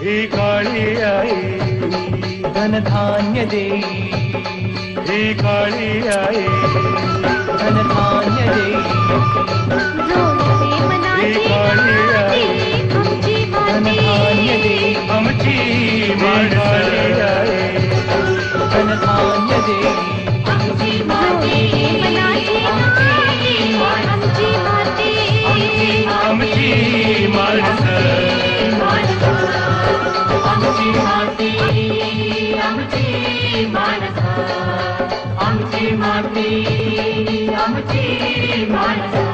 ही काळी आई। धनधान्य देई ही काळी आई। धनधान्य देई जोडते मनाची नाती, आमची धनधान्य माती राम जी